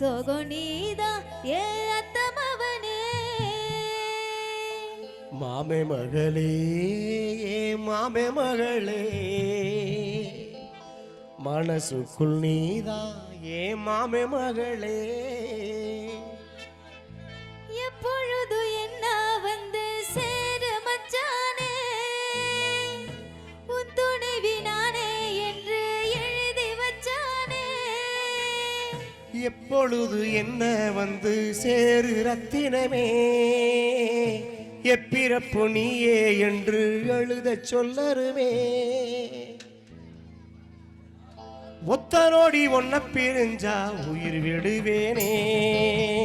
ಸೊಗೊಣೀದ ಏ ಅತ್ತಮವನೇ மாமே மகளே மாமே மகளே. மனசுக்குள் நீதா ஏ மாமே மகளே. எப்பொழுது என்ன வந்து சேரு ரத்தினமே? எப்பிறப்பு நீயே என்று எழுத சொல்லருமே. ஒத்தனோடி ஒன்ன பிரிஞ்சா உயிர் விடுவேனே.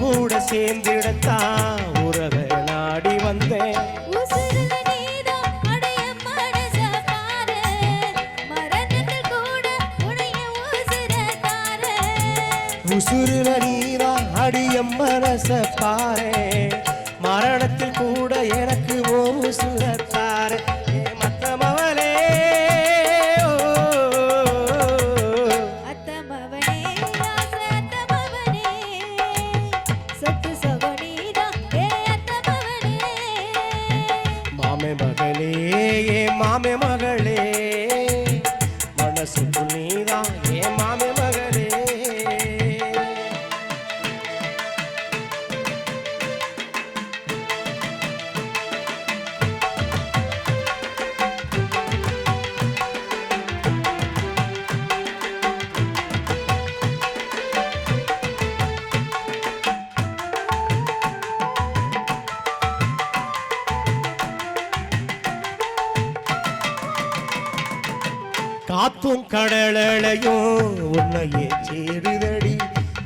கூட சேர்ந்திடத்தா உறவை நாடி வந்தேன். உசுருல நீதான் அடியம் மனச பாரு நீதான் ஏ மாமே காத்தும் கடலையும் உன்னையே சேருதடி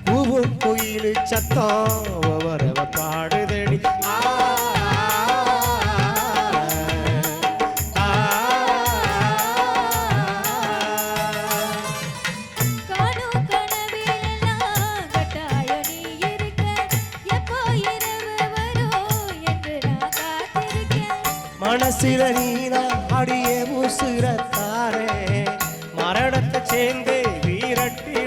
பூவும் குயில் சத்தம் வரவ பாடுதடி மனசில நீனா அடியே முசுரத்த சேர்ந்து வீரட்டி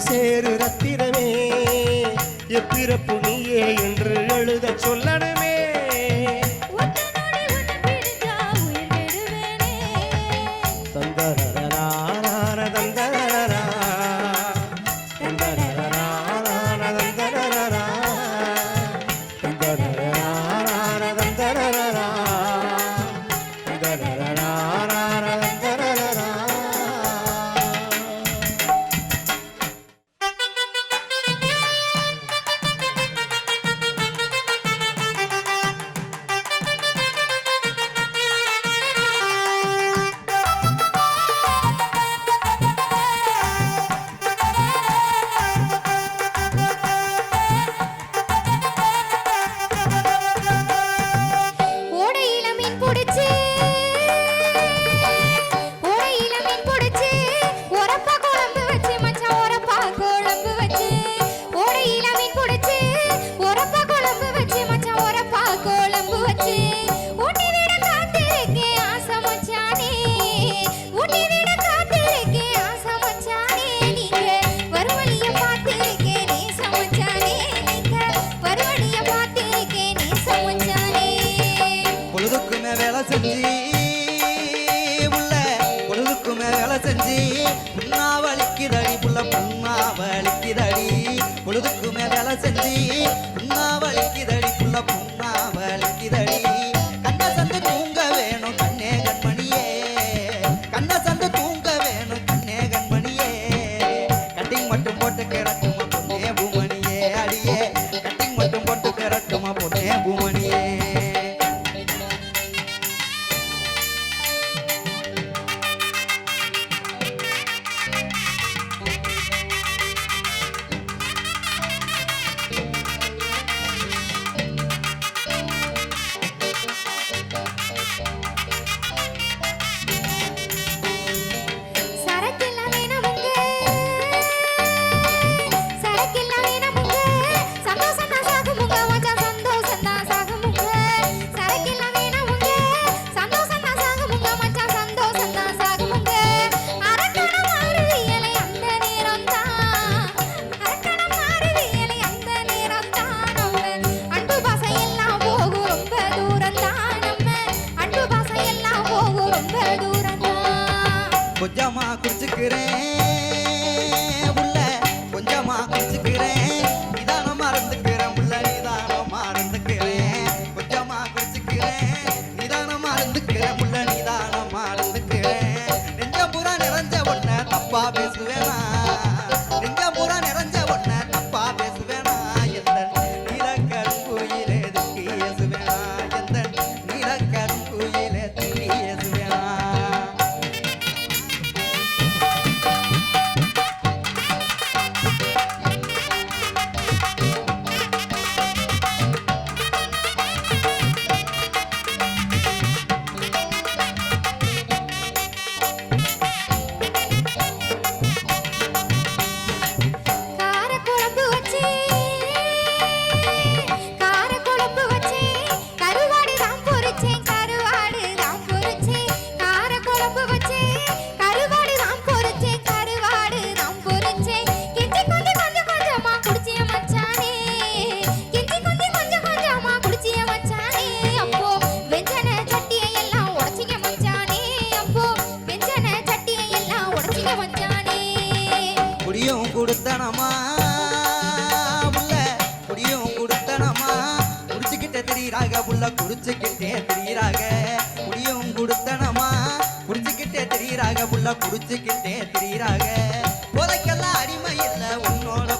சேரு ரத்திரமே எப்பிறப்பு நீயே என்று querendo. புள்ள குடிச்சுக்கிட்டே திரியிறாங்க குடியும் குடுத்தனமா? குடிச்சுக்கிட்டே திரியிறாங்க புள்ள குடிச்சுக்கிட்டே திரியிறாங்க போதைக்கெல்லாம் அடிமை இல்லை உன்னோட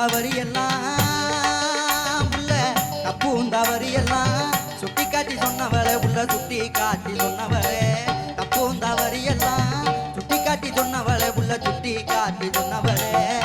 தவறு எல்லாம் உள்ள தப்பும் தவறு எல்லாம் சுட்டி காட்டி சொன்னவளே உள்ள சுட்டி காட்டி சொன்னவளே. தப்பும் தவறு எல்லாம் சுட்டி காட்டி சொன்னவளே உள்ள சுட்டி காட்டி சொன்னவளே.